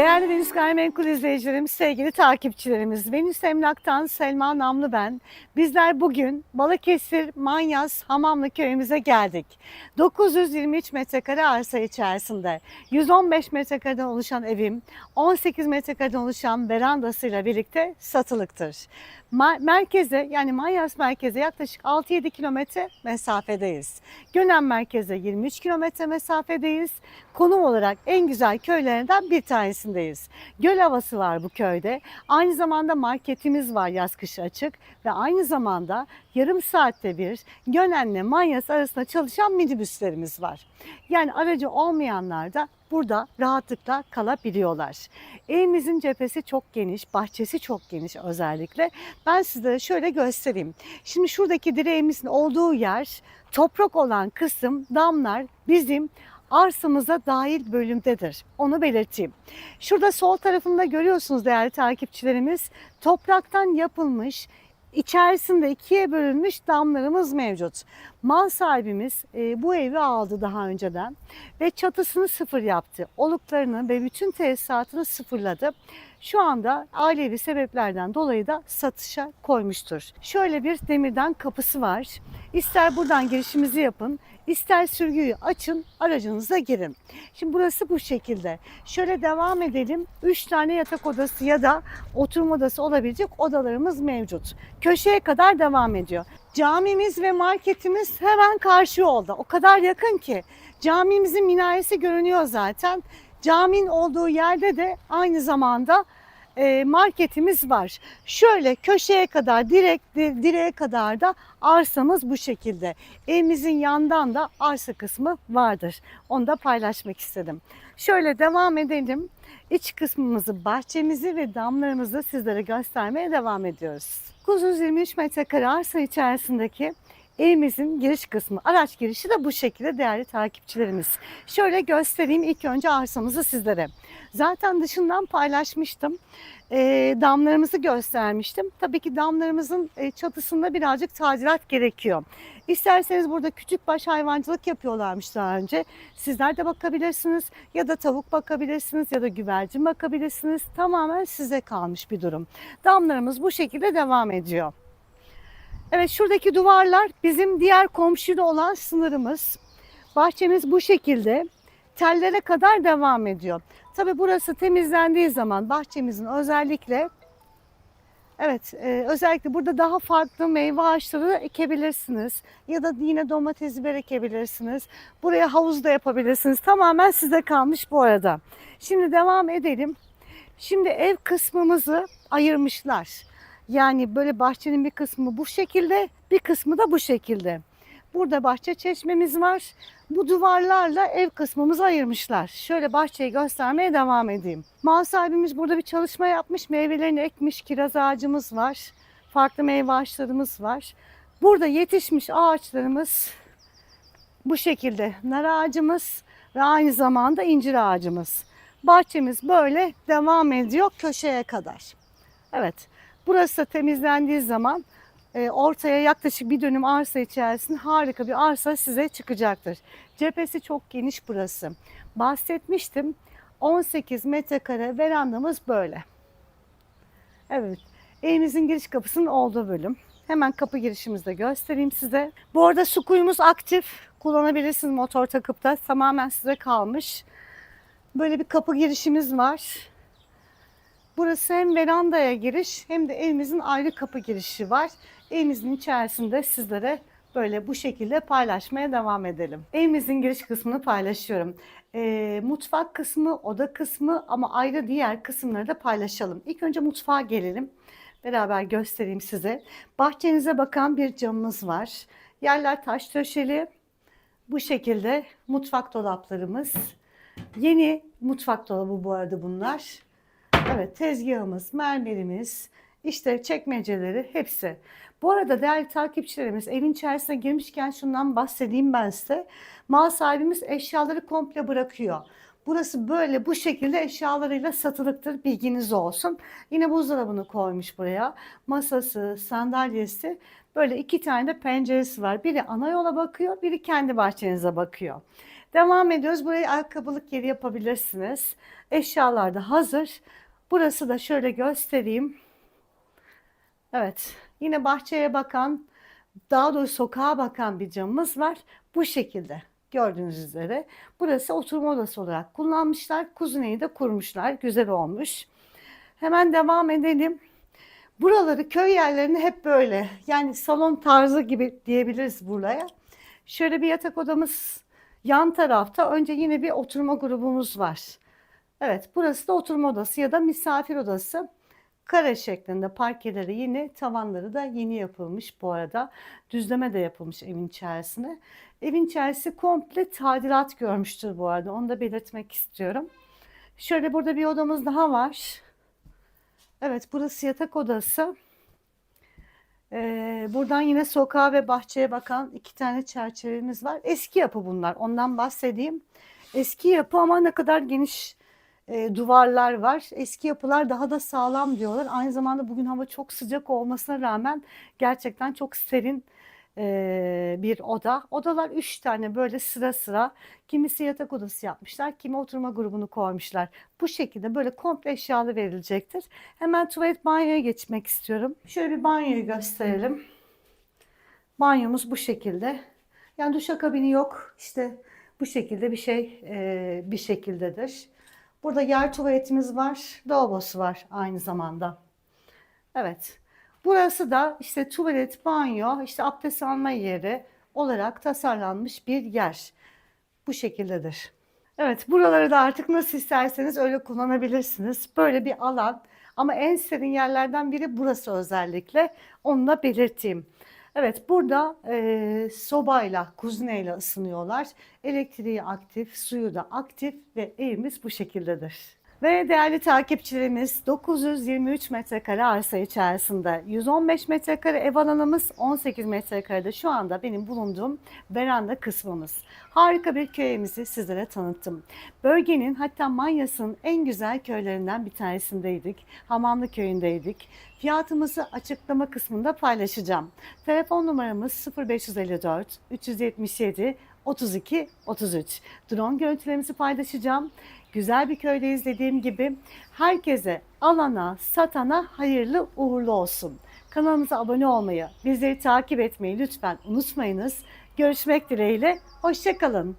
Değerli Venüs Gayrimenkul izleyicilerimiz, sevgili takipçilerimiz, Venüs Emlak'tan Selma Namlı ben. Bizler bugün Balıkesir Manyas Hamamlı köyümüze geldik. 923 metrekare arsa içerisinde 115 metrekareden oluşan evim, 18 metrekareden oluşan verandasıyla birlikte satılıktır. Merkeze yani Manyas merkeze yaklaşık 6-7 kilometre mesafedeyiz. Gönen merkeze 23 kilometre mesafedeyiz. Konum olarak en güzel köylerinden bir tanesindeyiz. Göl havası var bu köyde. Aynı zamanda marketimiz var yaz kış açık ve aynı zamanda yarım saatte bir Gönen'le Manyas arasında çalışan minibüslerimiz var. Yani aracı olmayanlar da burada rahatlıkla kalabiliyorlar. Evimizin cephesi çok geniş, bahçesi çok geniş özellikle. Ben sizlere şöyle göstereyim. Şimdi şuradaki direğimizin olduğu yer toprak olan kısım damlar bizim arsamıza dahil bölümdedir. Onu belirteyim. Şurada sol tarafında görüyorsunuz değerli takipçilerimiz topraktan yapılmış içerisinde ikiye bölünmüş damlarımız mevcut. Mal sahibimiz e, bu evi aldı daha önceden ve çatısını sıfır yaptı. Oluklarını ve bütün tesisatını sıfırladı. Şu anda ailevi sebeplerden dolayı da satışa koymuştur. Şöyle bir demirden kapısı var. İster buradan girişimizi yapın, ister sürgüyü açın, aracınıza girin. Şimdi burası bu şekilde. Şöyle devam edelim. 3 tane yatak odası ya da oturma odası olabilecek odalarımız mevcut. Köşeye kadar devam ediyor. Camimiz ve marketimiz hemen karşı yolda. O kadar yakın ki. Camimizin minaresi görünüyor zaten. Caminin olduğu yerde de aynı zamanda e, marketimiz var. Şöyle köşeye kadar direkt di- direğe kadar da arsamız bu şekilde. Evimizin yandan da arsa kısmı vardır. Onu da paylaşmak istedim. Şöyle devam edelim. İç kısmımızı, bahçemizi ve damlarımızı sizlere göstermeye devam ediyoruz. 923 metrekare arsa içerisindeki evimizin giriş kısmı, araç girişi de bu şekilde değerli takipçilerimiz. Şöyle göstereyim ilk önce arsamızı sizlere. Zaten dışından paylaşmıştım. E, damlarımızı göstermiştim. Tabii ki damlarımızın e, çatısında birazcık tadilat gerekiyor. İsterseniz burada küçük baş hayvancılık yapıyorlarmış daha önce. Sizler de bakabilirsiniz ya da tavuk bakabilirsiniz ya da güvercin bakabilirsiniz. Tamamen size kalmış bir durum. Damlarımız bu şekilde devam ediyor. Evet şuradaki duvarlar bizim diğer komşuyla olan sınırımız. Bahçemiz bu şekilde tellere kadar devam ediyor. Tabi burası temizlendiği zaman bahçemizin özellikle Evet, e, özellikle burada daha farklı meyve ağaçları ekebilirsiniz. Ya da yine domates biber ekebilirsiniz. Buraya havuz da yapabilirsiniz. Tamamen size kalmış bu arada. Şimdi devam edelim. Şimdi ev kısmımızı ayırmışlar. Yani böyle bahçenin bir kısmı bu şekilde, bir kısmı da bu şekilde. Burada bahçe çeşmemiz var. Bu duvarlarla ev kısmımızı ayırmışlar. Şöyle bahçeyi göstermeye devam edeyim. Mal sahibimiz burada bir çalışma yapmış. Meyvelerini ekmiş. Kiraz ağacımız var. Farklı meyve ağaçlarımız var. Burada yetişmiş ağaçlarımız bu şekilde. Nar ağacımız ve aynı zamanda incir ağacımız. Bahçemiz böyle devam ediyor köşeye kadar. Evet. Burası da temizlendiği zaman e, ortaya yaklaşık bir dönüm arsa içerisinde harika bir arsa size çıkacaktır. Cephesi çok geniş burası. Bahsetmiştim. 18 metrekare verandamız böyle. Evet. Evimizin giriş kapısının olduğu bölüm. Hemen kapı girişimizde göstereyim size. Bu arada su kuyumuz aktif. Kullanabilirsiniz motor takıp da. Tamamen size kalmış. Böyle bir kapı girişimiz var. Burası hem verandaya giriş hem de evimizin ayrı kapı girişi var. Evimizin içerisinde sizlere böyle bu şekilde paylaşmaya devam edelim. Evimizin giriş kısmını paylaşıyorum. Ee, mutfak kısmı, oda kısmı ama ayrı diğer kısımları da paylaşalım. İlk önce mutfağa gelelim. Beraber göstereyim size. Bahçenize bakan bir camımız var. Yerler taş döşeli. Bu şekilde mutfak dolaplarımız. Yeni mutfak dolabı bu arada bunlar. Evet tezgahımız, mermerimiz, işte çekmeceleri hepsi. Bu arada değerli takipçilerimiz evin içerisine girmişken şundan bahsedeyim ben size. Mal sahibimiz eşyaları komple bırakıyor. Burası böyle bu şekilde eşyalarıyla satılıktır bilginiz olsun. Yine buzdolabını koymuş buraya. Masası, sandalyesi Böyle iki tane de penceresi var. Biri ana yola bakıyor, biri kendi bahçenize bakıyor. Devam ediyoruz. Burayı ayakkabılık yeri yapabilirsiniz. Eşyalar da hazır. Burası da şöyle göstereyim. Evet, yine bahçeye bakan, daha doğrusu sokağa bakan bir camımız var. Bu şekilde gördüğünüz üzere. Burası oturma odası olarak kullanmışlar. Kuzineyi de kurmuşlar. Güzel olmuş. Hemen devam edelim. Buraları köy yerlerini hep böyle yani salon tarzı gibi diyebiliriz buraya. Şöyle bir yatak odamız yan tarafta. Önce yine bir oturma grubumuz var. Evet burası da oturma odası ya da misafir odası. Kare şeklinde parkeleri yeni, tavanları da yeni yapılmış bu arada. Düzleme de yapılmış evin içerisine. Evin içerisi komple tadilat görmüştür bu arada. Onu da belirtmek istiyorum. Şöyle burada bir odamız daha var. Evet burası yatak odası. Ee, buradan yine sokağa ve bahçeye bakan iki tane çerçevemiz var. Eski yapı bunlar. Ondan bahsedeyim. Eski yapı ama ne kadar geniş e, duvarlar var. Eski yapılar daha da sağlam diyorlar. Aynı zamanda bugün hava çok sıcak olmasına rağmen gerçekten çok serin e, bir oda. Odalar üç tane böyle sıra sıra. Kimisi yatak odası yapmışlar, kimi oturma grubunu koymuşlar. Bu şekilde böyle komple eşyalı verilecektir. Hemen tuvalet banyoya geçmek istiyorum. Şöyle bir banyoyu gösterelim. Banyomuz bu şekilde. Yani duşakabini yok. İşte bu şekilde bir şey e, bir şekildedir. Burada yer tuvaletimiz var. Lavabosu var aynı zamanda. Evet. Burası da işte tuvalet, banyo, işte abdest alma yeri olarak tasarlanmış bir yer. Bu şekildedir. Evet, buraları da artık nasıl isterseniz öyle kullanabilirsiniz. Böyle bir alan ama en serin yerlerden biri burası özellikle. Onu da belirteyim. Evet, burada e, sobayla, kuzineyle ısınıyorlar. Elektriği aktif, suyu da aktif ve evimiz bu şekildedir. Ve değerli takipçilerimiz 923 metrekare arsa içerisinde 115 metrekare ev alanımız 18 metrekarede şu anda benim bulunduğum veranda kısmımız. Harika bir köyümüzü sizlere tanıttım. Bölgenin hatta Manyas'ın en güzel köylerinden bir tanesindeydik. Hamamlı köyündeydik. Fiyatımızı açıklama kısmında paylaşacağım. Telefon numaramız 0554 377 32 33. Drone görüntülerimizi paylaşacağım. Güzel bir köydeyiz dediğim gibi. Herkese alana, satana hayırlı uğurlu olsun. Kanalımıza abone olmayı, bizleri takip etmeyi lütfen unutmayınız. Görüşmek dileğiyle, hoşçakalın.